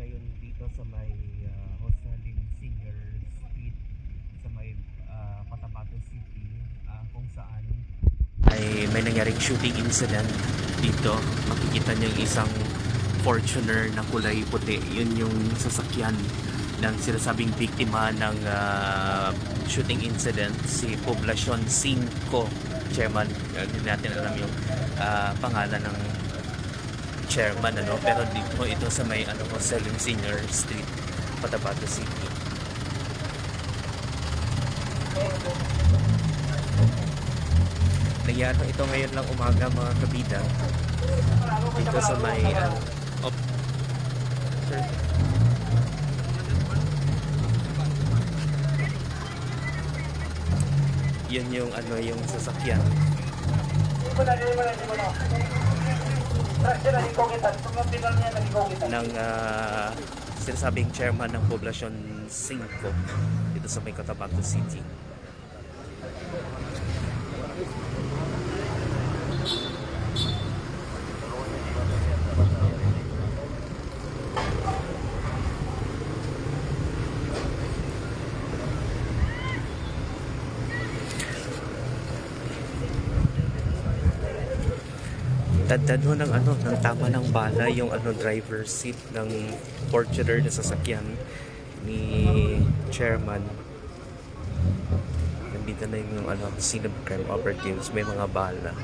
ngayon dito sa may uh, Rosalyn Senior Street sa may uh, City ah, kung saan ay may nangyaring shooting incident dito. Makikita niyo isang Fortuner na kulay puti. Yun yung sasakyan ng sinasabing biktima ng ah, shooting incident si Poblacion 5 chairman. Ah, Hindi natin alam yung ah, pangalan ng chairman ano pero dito ito sa may ano Rosalyn Senior Street Cotabato City. Nangyari ito ngayon lang umaga mga kabida dito sa may ano, op, sir. Yun yung ano yung sasakyan ng ah, sinasabing chairman ng poblasyon 5 dito sa may City. Tandaan mo ng ano, ng tama ng bala yung ano driver seat ng Fortuner na sasakyan ni chairman. Nandito na yung ano, scene of crime operatives, may mga bala.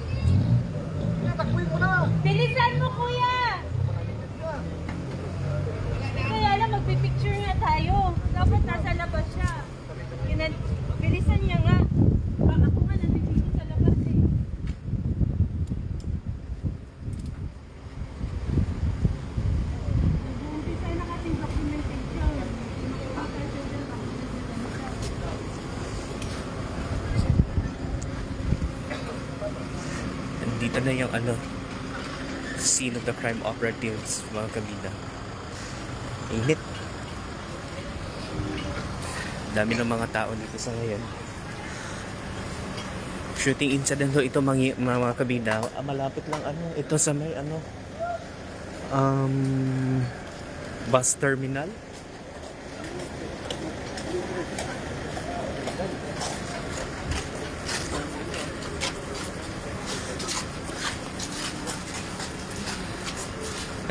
Nandito na yung ano, scene of the crime operatives, mga kabida. Init. Dami ng mga tao dito sa ngayon. Shooting incident ho ito mga, mga, kabida. Ah, malapit lang ano, ito sa may ano, um, bus terminal.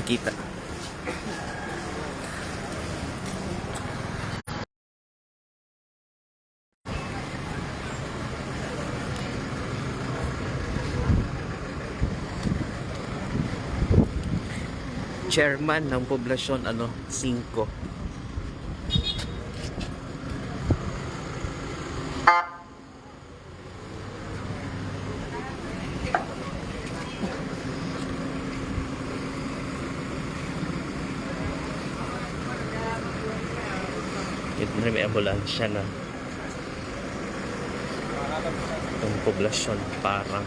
Nakita. Chairman ng poblasyon ano 5. Ito na may ambulansya na. Itong poblasyon parang